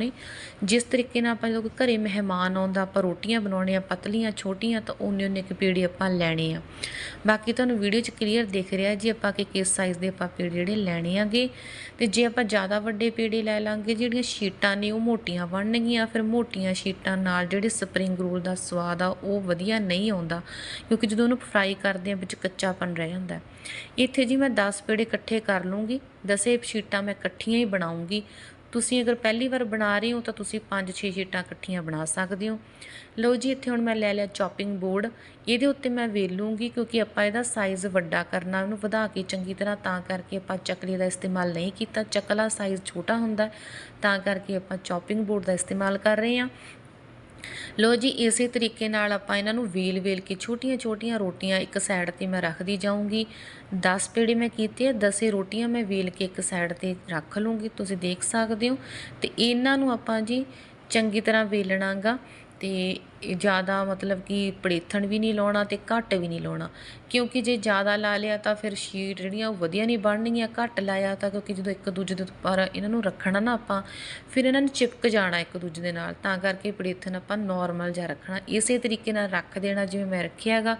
ਬਣਾਉਣੇ। ਜਿਸ ਤਰੀਕੇ ਨਾਲ ਆਪਾਂ ਜਦੋਂ ਘਰੇ ਮਹਿਮਾਨ ਆਉਂਦਾ, ਆਪਾਂ ਰੋਟੀਆਂ ਬਣਾਉਣੇ ਆ ਪਤਲੀਆਂ, ਛੋਟੀਆਂ, ਤਾਂ ਉਨੇ ਉਨੇ ਕੁ ਪੇੜੇ ਆਪਾਂ ਲੈਣੇ ਆ। ਬਾਕੀ ਤੁਹਾਨੂੰ ਵੀਡੀਓ 'ਚ ਕਲੀਅਰ ਦਿਖ ਰਿਹਾ ਜੀ ਆਪਾਂ ਕਿ ਕਿਸ ਸਾਈਜ਼ ਦੇ ਆਪਾਂ ਪੇੜੇ ਜਿਹੜੇ ਲੈਣੇ ਆਗੇ। ਤੇ ਜੇ ਆਪਾਂ ਜ਼ਿਆਦਾ ਵੱਡੇ ਪੇੜੇ ਲੈ ਲਾਂਗੇ, ਜਿਹੜੀਆਂ ਸ਼ੀਟਾਂ ਨੇ, ਉਹ ਮੋਟੀਆਂ ਬਣਨਗੀਆਂ। ਫਿਰ ਮੋਟੀਆਂ ਸ਼ੀਟਾਂ ਨਾਲ ਜਿਹੜੇ ਸਪਰਿੰਗ ਰੋਲ ਦਾ ਸਵਾਦ ਆ, ਉਹ ਵਧੀਆ ਨਹੀਂ ਆਉਂਦਾ। ਕਿਉਂਕਿ ਜਦੋਂ ਉਹਨੂੰ ਫਰਾਈ ਕਰਦੇ ਆ, ਵਿੱਚ ਕੱਚਾਪਨ ਰਹਿ ਜਾਂਦਾ। ਇੱਥੇ ਜੀ ਮੈਂ 10 ਪੇੜੇ ਇਕੱਠੇ ਕਰ ਲੂੰਗੀ ਦਸੇ ਸ਼ੀਟਾਂ ਮੈਂ ਇਕੱਠੀਆਂ ਹੀ ਬਣਾਉਂਗੀ ਤੁਸੀਂ ਅਗਰ ਪਹਿਲੀ ਵਾਰ ਬਣਾ ਰਹੇ ਹੋ ਤਾਂ ਤੁਸੀਂ 5-6 ਸ਼ੀਟਾਂ ਇਕੱਠੀਆਂ ਬਣਾ ਸਕਦੇ ਹੋ। ਲਓ ਜੀ, ਇੱਥੇ ਹੁਣ ਮੈਂ ਲੈ ਲਿਆ ਚੌਪਿੰਗ ਬੋਰਡ ਇਹਦੇ ਉੱਤੇ ਮੈਂ ਵੇਲੂੰਗੀ ਕਿਉਂਕਿ ਆਪਾਂ ਇਹਦਾ ਸਾਈਜ਼ ਵੱਡਾ ਕਰਨਾ, ਉਹਨੂੰ ਵਧਾ ਕੇ ਚੰਗੀ ਤਰ੍ਹਾਂ ਤਾਂ ਕਰਕੇ ਆਪਾਂ ਚੱਕਲੀ ਦਾ ਇਸਤੇਮਾਲ ਨਹੀਂ ਕੀਤਾ। ਚੱਕਲਾ ਸਾਈਜ਼ ਛੋਟਾ ਹੁੰਦਾ, ਤਾਂ ਕਰਕੇ ਆਪਾਂ ਚੌਪਿੰਗ ਬੋਰਡ ਦਾ ਇਸਤੇਮਾਲ ਕਰ ਰਹੇ ਹਾਂ। ਲੋ ਜੀ, ਇਸੇ ਤਰੀਕੇ ਨਾਲ ਆਪਾਂ ਇਹਨਾਂ ਨੂੰ ਵੇਲ ਵੇਲ ਕੇ ਛੋਟੀਆਂ-ਛੋਟੀਆਂ ਰੋਟੀਆਂ ਇੱਕ ਸਾਈਡ ਤੇ ਮੈਂ ਰੱਖਦੀ ਜਾਊਂਗੀ। 10 ਪੇੜੇ ਮੈਂ ਕੀਤੇ ਆ 10 ਰੋਟੀਆਂ ਮੈਂ ਵੇਲ ਕੇ ਇੱਕ ਸਾਈਡ ਤੇ ਰੱਖ ਲੂੰਗੀ ਤੁਸੀਂ ਦੇਖ ਸਕਦੇ ਹੋ। ਤੇ ਇਹਨਾਂ ਨੂੰ ਆਪਾਂ ਜੀ ਚੰਗੀ ਤਰ੍ਹਾਂ ਵੇਲਣਾਗਾ। ਤੇ ਜ਼ਿਆਦਾ ਮਤਲਬ ਕਿ ਪੜੇਥਣ ਵੀ ਨਹੀਂ ਲਾਉਣਾ ਅਤੇ ਘੱਟ ਵੀ ਨਹੀਂ ਲਾਉਣਾ। ਕਿਉਂਕਿ ਜੇ ਜ਼ਿਆਦਾ ਲਾ ਲਿਆ ਤਾਂ ਫਿਰ ਸ਼ੀਟ ਜਿਹੜੀਆਂ ਉਹ ਵਧੀਆ ਨਹੀਂ ਬਣਨਗੀਆਂ, ਘੱਟ ਲਾਇਆ ਤਾਂ ਕਿਉਂਕਿ ਜਦੋਂ ਇੱਕ ਦੂਜੇ ਦੇ ਉੱਪਰ ਇਹਨਾਂ ਨੂੰ ਰੱਖਣਾ ਨਾ ਆਪਾਂ, ਫਿਰ ਇਹਨਾਂ ਨੂੰ ਚਿਪਕ ਜਾਣਾ ਇੱਕ ਦੂਜੇ ਦੇ ਨਾਲ। ਤਾਂ ਕਰਕੇ ਪੜੇਥਣ ਆਪਾਂ ਨੋਰਮਲ ਜਿਹਾ ਰੱਖਣਾ। ਇਸੇ ਤਰੀਕੇ ਨਾਲ ਰੱਖ ਦੇਣਾ ਜਿਵੇਂ ਮੈਂ ਰੱਖਿਆ ਹੈਗਾ।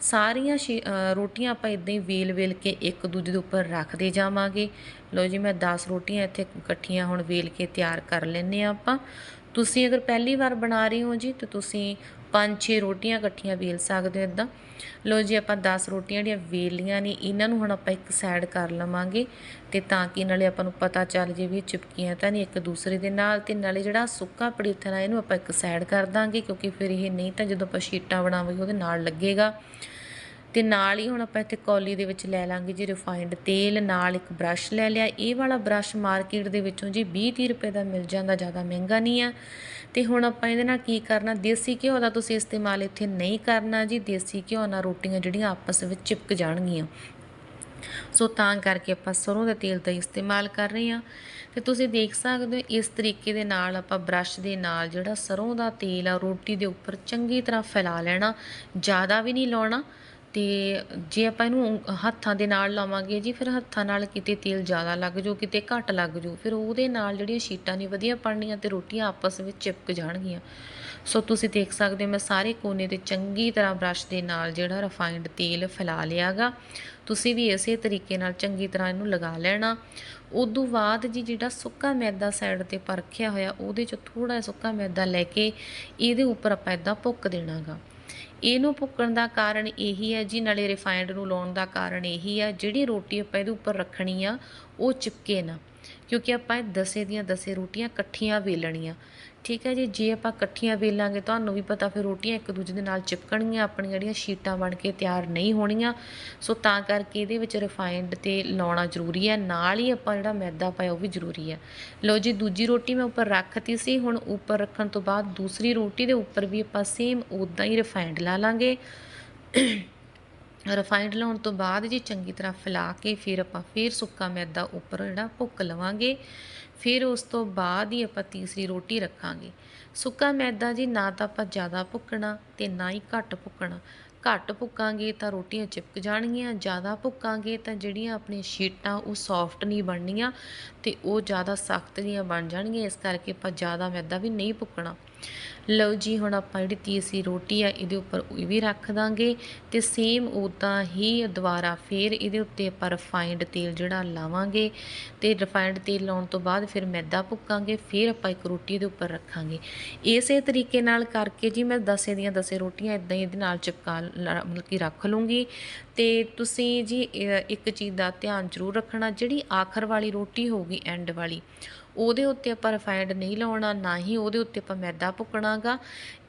ਸਾਰੀਆਂ ਸ਼ੀ- ਰੋਟੀਆਂ ਆਪਾਂ ਇਦਾਂ ਹੀ ਵੇਲ ਵੇਲ ਕੇ ਇੱਕ ਦੂਜੇ ਦੇ ਉੱਪਰ ਰੱਖਦੇ ਜਾਵਾਂਗੇ। ਲਓ ਜੀ ਮੈਂ 10 ਰੋਟੀਆਂ ਇੱਥੇ ਇਕੱਠੀਆਂ ਹੁਣ ਵੇਲ ਕੇ ਤਿਆਰ ਕਰ ਲੈਨੇ ਆ ਆਪਾਂ। ਤੁਸੀਂ ਅਗਰ ਪਹਿਲੀ ਵਾਰ ਬਣਾ ਰਹੇ ਹੋ ਜੀ, ਤਾਂ ਤੁਸੀਂ 5-6 ਰੋਟੀਆਂ ਇਕੱਠੀਆਂ ਵੇਲ ਸਕਦੇ ਹੋ ਇਦਾਂ ਲਓ ਜੀ, ਆਪਾਂ 10 ਰੋਟੀਆਂ ਜਿਹੜੀਆਂ ਵੇਲੀਆਂ ਨੇ, ਇਹਨਾਂ ਨੂੰ ਹੁਣ ਆਪਾਂ ਇੱਕ ਸਾਈਡ ਕਰ ਲਵਾਂਗੇ, ਤੇ ਤਾਂ ਕਿ ਨਾਲੇ ਆਪਾਂ ਨੂੰ ਪਤਾ ਚੱਲ ਜੇ ਵੀ ਚਿਪਕੀਆਂ ਤਾਂ ਨਹੀਂ ਇੱਕ ਦੂਸਰੇ ਦੇ ਨਾਲ, ਤੇ ਨਾਲੇ ਜਿਹੜਾ ਸੁੱਕਾ ਪੜੀਥਨ ਆ ਇਹਨੂੰ ਆਪਾਂ ਇੱਕ ਸਾਈਡ ਕਰ ਦਾਂਗੇ, ਕਿਉਂਕਿ ਫਿਰ ਇਹ ਨਹੀਂ ਤਾਂ ਜਦੋਂ ਆਪਾਂ ਸ਼ੀਟਾਂ ਬਣਾਵਾਂਗੇ, ਉਹਦੇ ਨਾਲ ਲੱਗੇਗਾ। ਤੇ ਨਾਲ ਹੀ ਹੁਣ ਆਪਾਂ ਇੱਥੇ ਕੌਲੀ ਦੇ ਵਿੱਚ ਲੈ ਲਾਂਗੇ ਜੀ ਰਿਫਾਈਨਡ ਤੇਲ, ਨਾਲ ਇੱਕ ਬ੍ਰਸ਼ ਲੈ ਲਿਆ। ਇਹ ਵਾਲਾ ਬ੍ਰਸ਼ ਮਾਰਕੀਟ ਦੇ ਵਿੱਚੋਂ ਜੀ 20 30 ਰੁਪਏ ਦਾ ਮਿਲ ਜਾਂਦਾ, ਜ਼ਿਆਦਾ ਮਹਿੰਗਾ ਨਹੀਂ ਆ। ਤੇ ਹੁਣ ਆਪਾਂ ਇਹਦੇ ਨਾਲ ਕੀ ਕਰਨਾ, ਦੇਸੀ ਘਿਓ ਦਾ ਤੁਸੀਂ ਇਸਤੇਮਾਲ ਇੱਥੇ ਨਹੀਂ ਕਰਨਾ ਜੀ। ਦੇਸੀ ਘਿਓ ਨਾਲ ਰੋਟੀਆਂ ਜਿਹੜੀਆਂ ਆਪਸ ਵਿੱਚ ਚਿਪਕ ਜਾਣਗੀਆਂ। ਸੋ ਤਾਂ ਕਰਕੇ ਆਪਾਂ ਸਰੋਂ ਦੇ ਤੇਲ ਦਾ ਇਸਤੇਮਾਲ ਕਰ ਰਹੇ ਹਾਂ। ਤੇ ਤੁਸੀਂ ਦੇਖ ਸਕਦੇ ਹੋ, ਇਸ ਤਰੀਕੇ ਦੇ ਨਾਲ ਆਪਾਂ ਬ੍ਰਸ਼ ਦੇ ਨਾਲ ਜਿਹੜਾ ਸਰੋਂ ਦਾ ਤੇਲ ਆ, ਰੋਟੀ ਦੇ ਉੱਪਰ ਚੰਗੀ ਤਰ੍ਹਾਂ ਫੈਲਾ ਲੈਣਾ। ਜ਼ਿਆਦਾ ਵੀ ਨਹੀਂ ਲਾਉਣਾ। ਅਤੇ ਜੇ ਆਪਾਂ ਇਹਨੂੰ ਹੱਥਾਂ ਦੇ ਨਾਲ ਲਾਵਾਂਗੇ ਜੀ, ਫਿਰ ਹੱਥਾਂ ਨਾਲ ਕਿਤੇ ਤੇਲ ਜ਼ਿਆਦਾ ਲੱਗ ਜਾਊ, ਕਿਤੇ ਘੱਟ ਲੱਗ ਜਾਊ, ਫਿਰ ਉਹਦੇ ਨਾਲ ਜਿਹੜੀਆਂ ਸ਼ੀਟਾਂ ਨਹੀਂ ਵਧੀਆ ਬਣਨੀਆਂ ਅਤੇ ਰੋਟੀਆਂ ਆਪਸ ਵਿੱਚ ਚਿਪਕ ਜਾਣਗੀਆਂ। ਸੋ ਤੁਸੀਂ ਦੇਖ ਸਕਦੇ ਹੋ ਮੈਂ ਸਾਰੇ ਕੋਨੇ ਤੇ ਚੰਗੀ ਤਰ੍ਹਾਂ ਬ੍ਰਸ਼ ਦੇ ਨਾਲ ਜਿਹੜਾ ਰਿਫਾਈਨਡ ਤੇਲ ਫੈਲਾ ਲਿਆਗਾ। ਤੁਸੀਂ ਵੀ ਇਸੇ ਤਰੀਕੇ ਨਾਲ ਚੰਗੀ ਤਰ੍ਹਾਂ ਇਹਨੂੰ ਲਗਾ ਲੈਣਾ। ਉਦੋਂ ਬਾਅਦ ਜੀ ਜਿਹੜਾ ਸੁੱਕਾ ਮੈਦਾ ਸਾਈਡ ਤੇ ਪਰਖਿਆ ਹੋਇਆ, ਉਹਦੇ ਚ ਥੋੜਾ ਜਿਹਾ ਸੁੱਕਾ ਮੈਦਾ ਲੈ ਕੇ ਇਹਦੇ ਉੱਪਰ ਆਪਾਂ ਇਦਾਂ ਭੁੱਕ ਦੇਣਾਗਾ। ਇਹਨੂੰ ਭੁੱਕਣ ਦਾ ਕਾਰਨ ਇਹੀ ਹੈ ਜੀ, ਨਾਲੇ ਰਿਫਾਈਨਡ ਨੂੰ ਲਾਉਣ ਦਾ ਕਾਰਨ ਇਹੀ ਆ, ਜਿਹੜੀ ਰੋਟੀ ਆਪਾਂ ਇਹਦੇ ਉੱਪਰ ਰੱਖਣੀ ਆ, ਉਹ ਚਿਪਕੇ ਨਾ। ਕਿਉਂਕਿ ਆਪਾਂ ਇਹ ਦਸੇ ਦੀਆਂ ਦਸੇ ਰੋਟੀਆਂ ਇਕੱਠੀਆਂ ਵੇਲਣੀਆਂ। ਠੀਕ ਹੈ ਜੀ, ਜੇ ਆਪਾਂ ਇਕੱਠੀਆਂ ਵੇਲਾਂਗੇ, ਤੁਹਾਨੂੰ ਵੀ ਪਤਾ ਫਿਰ ਰੋਟੀਆਂ ਇੱਕ ਦੂਜੇ ਦੇ ਨਾਲ ਚਿਪਕਣਗੀਆਂ, ਆਪਣੀਆਂ ਜਿਹੜੀਆਂ ਸ਼ੀਟਾਂ ਬਣ ਕੇ ਤਿਆਰ ਨਹੀਂ ਹੋਣੀਆਂ। ਸੋ ਤਾਂ ਕਰਕੇ ਇਹਦੇ ਵਿੱਚ ਰਿਫਾਈਨਡ ਤੇ ਲਾਉਣਾ ਜ਼ਰੂਰੀ ਹੈ, ਨਾਲ ਹੀ ਆਪਾਂ ਜਿਹੜਾ ਮੈਦਾ ਪਾਇਆ ਉਹ ਵੀ ਜ਼ਰੂਰੀ ਹੈ। ਲਓ ਜੀ, ਦੂਜੀ ਰੋਟੀ ਮੈਂ ਉੱਪਰ ਰੱਖਤੀ ਸੀ, ਹੁਣ ਉੱਪਰ ਰੱਖਣ ਤੋਂ ਬਾਅਦ ਦੂਸਰੀ ਰੋਟੀ ਦੇ ਉੱਪਰ ਵੀ ਆਪਾਂ ਸੇਮ ਉਦਾਂ ਹੀ ਰਿਫਾਈਨਡ ਲਾ ਲਾਂਗੇ। ਰਿਫਾਈਨਡ ਲਾਉਣ ਤੋਂ ਬਾਅਦ ਜੀ ਚੰਗੀ ਤਰ੍ਹਾਂ ਫੈਲਾ ਕੇ ਫਿਰ ਆਪਾਂ ਫਿਰ ਸੁੱਕਾ ਮੈਦਾ ਉੱਪਰ ਜਿਹੜਾ ਭੁੱਕ ਲਵਾਂਗੇ। ਫਿਰ ਉਸ ਤੋਂ ਬਾਅਦ ਹੀ ਆਪਾਂ ਤੀਸਰੀ ਰੋਟੀ ਰੱਖਾਂਗੇ। ਸੁੱਕਾ ਮੈਦਾ ਜੀ ਨਾ ਤਾਂ ਆਪਾਂ ਜ਼ਿਆਦਾ ਭੁੱਕਣਾ ਤੇ ਨਾ ਹੀ ਘੱਟ ਭੁੱਕਣਾ। ਘੱਟ ਭੁੱਕਾਂਗੇ ਤਾਂ ਰੋਟੀਆਂ ਚਿਪਕ ਜਾਣਗੀਆਂ, ਜ਼ਿਆਦਾ ਭੁੱਕਾਂਗੇ ਤਾਂ ਜਿਹੜੀਆਂ ਆਪਣੀਆਂ ਸ਼ੀਟਾਂ ਉਹ ਸੌਫਟ ਨਹੀਂ ਬਣਨੀਆਂ ਤੇ ਉਹ ਜ਼ਿਆਦਾ ਸਖਤ ਜੀਆਂ ਬਣ ਜਾਣਗੀਆਂ, ਇਸ ਕਰਕੇ ਆਪਾਂ ਜ਼ਿਆਦਾ ਮੈਦਾ ਵੀ ਨਹੀਂ ਭੁੱਕਣਾ। ਲਓ ਜੀ, ਹੁਣ ਆਪਾਂ ਜਿਹੜੀ ਤੀਸਰੀ ਰੋਟੀ ਆ, ਇਹਦੇ ਉੱਪਰ ਇਹ ਵੀ ਰੱਖ ਦਾਂਗੇ ਤੇ ਸੇਮ ਉਦਾਂ ਹੀ ਦੁਬਾਰਾ ਫੇਰ ਇਹਦੇ ਉੱਤੇ ਆਪਾਂ ਰਿਫਾਈਨਡ ਤੇਲ ਜਿਹੜਾ ਲਾਵਾਂਗੇ ਤੇ ਰਿਫਾਈਨਡ ਤੇਲ ਲਾਉਣ ਤੋਂ ਬਾਅਦ ਫਿਰ ਮੈਦਾ ਭੁੱਕਾਂਗੇ, ਫਿਰ ਆਪਾਂ ਇੱਕ ਰੋਟੀ ਇਹਦੇ ਉੱਪਰ ਰੱਖਾਂਗੇ। ਇਸੇ ਤਰੀਕੇ ਨਾਲ ਕਰਕੇ ਜੀ, ਮੈਂ ਦਸੇ ਦੀਆਂ ਦਸੇ ਰੋਟੀਆਂ ਇਦਾਂ ਹੀ ਇਹਦੇ ਨਾਲ ਚਿਪਕਾ ਲ- ਮਤਲਬ ਕਿ ਰੱਖ ਲੂੰਗੀ ਤੇ ਤੁਸੀਂ ਜੀ ਇੱਕ ਚੀਜ਼ ਦਾ ਧਿਆਨ ਜ਼ਰੂਰ ਰੱਖਣਾ, ਜਿਹੜੀ ਆਖਰ ਵਾਲੀ ਰੋਟੀ ਹੋਊਗੀ ਐਂਡ ਵਾਲੀ। ਉਹਦੇ ਉੱਤੇ ਆਪਾਂ ਰਿਫਾਈਨਡ ਨਹੀਂ ਲਾਉਣਾ, ਨਾ ਹੀ ਉਹਦੇ ਉੱਤੇ ਆਪਾਂ ਮੈਦਾ ਭੁੱਕਣਾਗਾ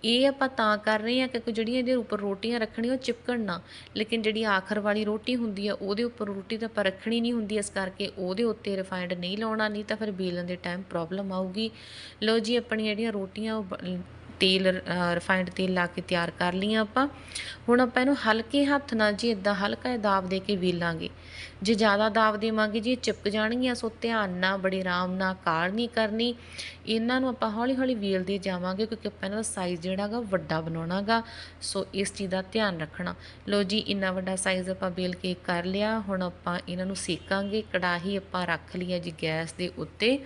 ਇਹ ਆਪਾਂ ਤਾਂ ਕਰ ਰਹੇ ਹਾਂ ਕਿਉਂਕਿ ਜਿਹੜੀਆਂ ਇਹਦੇ ਉੱਪਰ ਰੋਟੀਆਂ ਰੱਖਣੀਆਂ, ਉਹ ਚਿਪਕਣ ਨਾ। ਲੇਕਿਨ ਜਿਹੜੀ ਆਖਰ ਵਾਲੀ ਰੋਟੀ ਹੁੰਦੀ ਆ, ਉਹਦੇ ਉੱਪਰ ਰੋਟੀ ਤਾਂ ਆਪਾਂ ਰੱਖਣੀ ਨਹੀਂ ਹੁੰਦੀ, ਇਸ ਕਰਕੇ ਉਹਦੇ ਉੱਤੇ ਰਿਫਾਈਨਡ ਨਹੀਂ ਲਾਉਣਾ, ਨਹੀਂ ਤਾਂ ਫਿਰ ਬੇਲਣ ਦੇ ਟਾਈਮ ਪ੍ਰੋਬਲਮ ਆਊਗੀ। ਲਓ ਜੀ, ਆਪਣੀਆਂ ਜਿਹੜੀਆਂ ਰੋਟੀਆਂ, ਉਹ ਬ- ਤੇਲ ਰਿਫਾਈਨਡ ਤੇਲ ਲਾ ਕੇ ਤਿਆਰ ਕਰ ਲਈਆਂ ਆਪਾਂ। ਹੁਣ ਆਪਾਂ ਇਹਨੂੰ ਹਲਕੇ ਹੱਥ ਨਾਲ ਜੀ ਇਦਾਂ ਹਲਕਾ ਦਾਬ ਦੇ ਕੇ ਵੇਲਾਂਗੇ ਜੇ ਜ਼ਿਆਦਾ ਦਾਬ ਦੇਵਾਂਗੇ ਜੀ, ਇਹ ਚਿਪਕ ਜਾਣਗੀਆਂ, ਸੋ ਧਿਆਨ ਨਾਲ, ਬੜੇ ਆਰਾਮ ਨਾਲ, ਕਾੜ ਨਹੀਂ ਕਰਨੀ। ਇਹਨਾਂ ਨੂੰ ਆਪਾਂ ਹੌਲੀ ਹੌਲੀ ਵੇਲਦੇ ਜਾਵਾਂਗੇ, ਕਿਉਂਕਿ ਆਪਾਂ ਇਹਨਾਂ ਦਾ ਸਾਈਜ਼ ਜਿਹੜਾ ਗਾ ਵੱਡਾ ਬਣਾਉਣਾਗਾ। ਸੋ ਇਸ ਚੀਜ਼ ਦਾ ਧਿਆਨ ਰੱਖਣਾ। ਲੋ ਜੀ, ਇੰਨਾ ਵੱਡਾ ਸਾਈਜ਼ ਆਪਾਂ ਵੇਲ ਕੇ ਕਰ ਲਿਆ। ਹੁਣ ਆਪਾਂ ਇਹਨਾਂ ਨੂੰ ਸੇਕਾਂਗੇ। ਕੜਾਹੀ ਆਪਾਂ ਰੱਖ ਲਈ ਹੈ ਜੀ ਗੈਸ ਦੇ ਉੱਤੇ।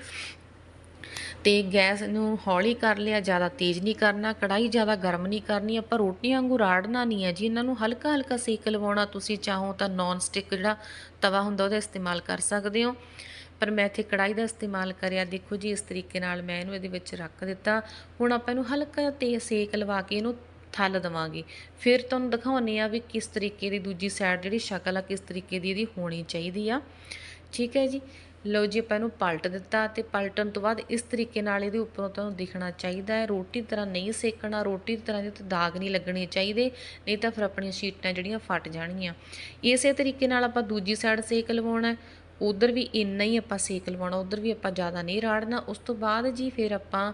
ਤੇ ਗੈਸ ਨੂੰ ਹੌਲੀ ਕਰ ਲਿਆ, ਜ਼ਿਆਦਾ ਤੇਜ਼ ਨਹੀਂ ਕਰਨਾ ਕੜਾਈ ਜ਼ਿਆਦਾ ਗਰਮ ਨਹੀਂ ਕਰਨੀ, ਆਪਾਂ ਰੋਟੀਆਂ ਵਾਂਗੂ ਰਾੜਨਾ ਨਹੀਂ ਹੈ ਜੀ। ਇਹਨਾਂ ਨੂੰ ਹਲਕਾ ਹਲਕਾ ਸੇਕ ਲਵਾਉਣਾ, ਤੁਸੀਂ ਚਾਹੋ ਤਾਂ ਨੌਨ ਸਟਿਕ ਜਿਹੜਾ ਤਵਾ ਹੁੰਦਾ ਉਹਦਾ ਇਸਤੇਮਾਲ ਕਰ ਸਕਦੇ ਹੋ। ਪਰ ਮੈਂ ਇੱਥੇ ਕੜਾਈ ਦਾ ਇਸਤੇਮਾਲ ਕਰਿਆ। ਦੇਖੋ ਜੀ, ਇਸ ਤਰੀਕੇ ਨਾਲ ਮੈਂ ਇਹਨੂੰ ਇਹਦੇ ਵਿੱਚ ਰੱਖ ਦਿੱਤਾ। ਹੁਣ ਆਪਾਂ ਇਹਨੂੰ ਹਲਕਾ ਤੇ ਸੇਕ ਲਵਾ ਕੇ ਇਹਨੂੰ ਥੱਲ ਦਵਾਂਗੇ। ਫਿਰ ਤੁਹਾਨੂੰ ਦਿਖਾਉਣੇ ਆ ਵੀ ਕਿਸ ਤਰੀਕੇ ਦੀ ਦੂਜੀ ਸਾਈਡ ਜਿਹੜੀ ਸ਼ਕਲ ਆ, ਕਿਸ ਤਰੀਕੇ ਦੀ ਇਹਦੀ ਹੋਣੀ ਚਾਹੀਦੀ ਆ। ਠੀਕ ਹੈ ਜੀ। ਲਓ ਜੀ, ਆਪਾਂ ਇਹਨੂੰ ਪਲਟ ਦਿੱਤਾ ਤੇ ਪਲਟਣ ਤੋਂ ਬਾਅਦ ਇਸ ਤਰੀਕੇ ਨਾਲ ਇਹਦੇ ਉੱਪਰੋਂ ਤੁਹਾਨੂੰ ਦਿਖਣਾ ਚਾਹੀਦਾ ਹੈ। ਰੋਟੀ ਦੀ ਤਰ੍ਹਾਂ ਨਹੀਂ ਸੇਕਣਾ, ਰੋਟੀ ਦੀ ਤਰ੍ਹਾਂ ਦੇ ਉੱਤੇ ਦਾਗ ਨਹੀਂ ਲੱਗਣੇ ਚਾਹੀਦੇ, ਨਹੀਂ ਤਾਂ ਫਿਰ ਆਪਣੀਆਂ ਸ਼ੀਟਾਂ ਜਿਹੜੀਆਂ ਫਟ ਜਾਣਗੀਆਂ। ਇਸੇ ਤਰੀਕੇ ਨਾਲ ਆਪਾਂ ਦੂਜੀ ਸਾਈਡ ਸੇਕ ਲਵਾਉਣਾ ਉਧਰ ਵੀ ਇੰਨਾ ਹੀ ਆਪਾਂ ਸੇਕ ਲਵਾਉਣਾ, ਉਧਰ ਵੀ ਆਪਾਂ ਜ਼ਿਆਦਾ ਨਹੀਂ ਰਾੜਨਾ। ਉਸ ਤੋਂ ਬਾਅਦ ਜੀ ਫਿਰ ਆਪਾਂ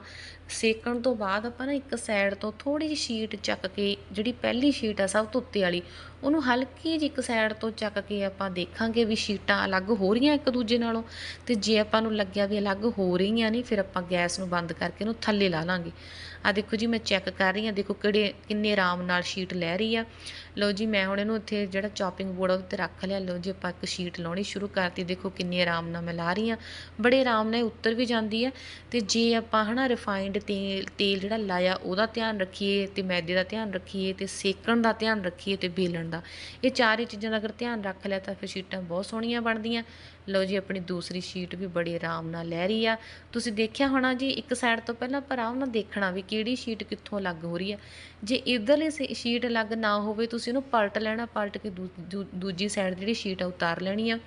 ਸੇਕਣ ਤੋਂ ਬਾਅਦ ਆਪਾਂ ਨਾ ਇੱਕ ਸਾਈਡ ਤੋਂ ਥੋੜੀ ਜਿਹੀ ਸ਼ੀਟ ਚੱਕ ਕੇ, ਜਿਹੜੀ ਪਹਿਲੀ ਸ਼ੀਟ ਆ ਸਭ ਤੋਂ ਉੱਤੇ ਵਾਲੀ, ਉਹਨੂੰ ਹਲਕੀ ਜਿਹੀ ਇੱਕ ਸਾਈਡ ਤੋਂ ਚੱਕ ਕੇ ਆਪਾਂ ਦੇਖਾਂਗੇ ਵੀ ਸ਼ੀਟਾਂ ਅਲੱਗ ਹੋ ਰਹੀਆਂ ਇੱਕ ਦੂਜੇ ਨਾਲੋਂ। ਤੇ ਜੇ ਆਪਾਂ ਨੂੰ ਲੱਗਿਆ ਵੀ ਅਲੱਗ ਹੋ ਰਹੀਆਂ ਨਹੀਂ, ਫਿਰ ਆਪਾਂ ਗੈਸ ਨੂੰ ਬੰਦ ਕਰਕੇ ਉਹਨੂੰ ਥੱਲੇ ਲਾ ਲਾਂਗੇ। ਆ ਦੇਖੋ ਜੀ, ਮੈਂ ਚੈੱਕ ਕਰ ਰਹੀ ਹਾਂ, ਦੇਖੋ ਕਿਹੜੇ, ਕਿੰਨੇ ਆਰਾਮ ਨਾਲ ਸ਼ੀਟ ਲੈ ਰਹੀ ਆ। ਲਓ ਜੀ, ਮੈਂ ਹੁਣ ਇਹਨੂੰ ਇੱਥੇ ਜਿਹੜਾ ਚੌਪਿੰਗ ਬੋਰਡ ਉਹਦੇ ਤੇ ਰੱਖ ਲਿਆ। ਲਓ ਜੀ, ਆਪਾਂ ਇੱਕ ਸ਼ੀਟ ਲਾਉਣੀ ਸ਼ੁਰੂ ਕਰਤੀ। ਦੇਖੋ ਕਿੰਨੇ ਆਰਾਮ ਨਾਲ ਮੈਂ ਲਾ ਰਹੀ ਆ ਬੜੇ ਆਰਾਮ ਨਾਲ ਉੱਤਰ ਵੀ ਜਾਂਦੀ ਆ ਤੇ ਜੇ ਆਪਾਂ ਹਨਾ ਰਿਫਾਈਨਡ ਤੇਲ ਤੇਲ ਜਿਹੜਾ ਲਾਇਆ, ਉਹਦਾ ਧਿਆਨ ਰੱਖੀਏ, ਤੇ ਮੈਦੇ ਦਾ ਧਿਆਨ ਰੱਖੀਏ, ਤੇ ਸੇਕਣ ਦਾ ਧਿਆਨ ਰੱਖੀਏ, ਤੇ ਬੇਲਣ ਦਾ। ਇਹ ਚਾਰੇ ਚੀਜ਼ਾਂ ਦਾ ਅਗਰ ਧਿਆਨ ਰੱਖ ਲਿਆ, ਤਾਂ ਫਿਰ ਸ਼ੀਟਾਂ ਬਹੁਤ ਸੋਹਣੀਆਂ ਬਣਦੀਆਂ। ਲਓ ਜੀ, ਆਪਣੀ ਦੂਸਰੀ ਸ਼ੀਟ ਵੀ ਬੜੇ ਆਰਾਮ ਨਾਲ ਲੈ ਰਹੀ ਆ। ਤੁਸੀਂ ਦੇਖਿਆ ਹੋਣਾ ਜੀ, ਇੱਕ ਸਾਈਡ ਤੋਂ ਪਹਿਲਾਂ ਆਪਾਂ ਆਰਾਮ ਨਾਲ ਦੇਖਣਾ ਵੀ ਕਿਹੜੀ ਸ਼ੀਟ ਕਿੱਥੋਂ ਅਲੱਗ ਹੋ ਰਹੀ ਹੈ? ਜੇ ਇਧਰਲੀ ਸ਼ੀਟ ਅਲੱਗ ਨਾ ਹੋਵੇ, ਤੁਸੀਂ ਉਹਨੂੰ ਪਲਟ ਲੈਣਾ, ਪਲਟ ਕੇ ਦੂ- ਦੂ- ਦੂਜੀ ਸਾਈਡ ਜਿਹੜੀ ਸ਼ੀਟ ਆ, ਉਤਾਰ ਲੈਣੀ ਆ।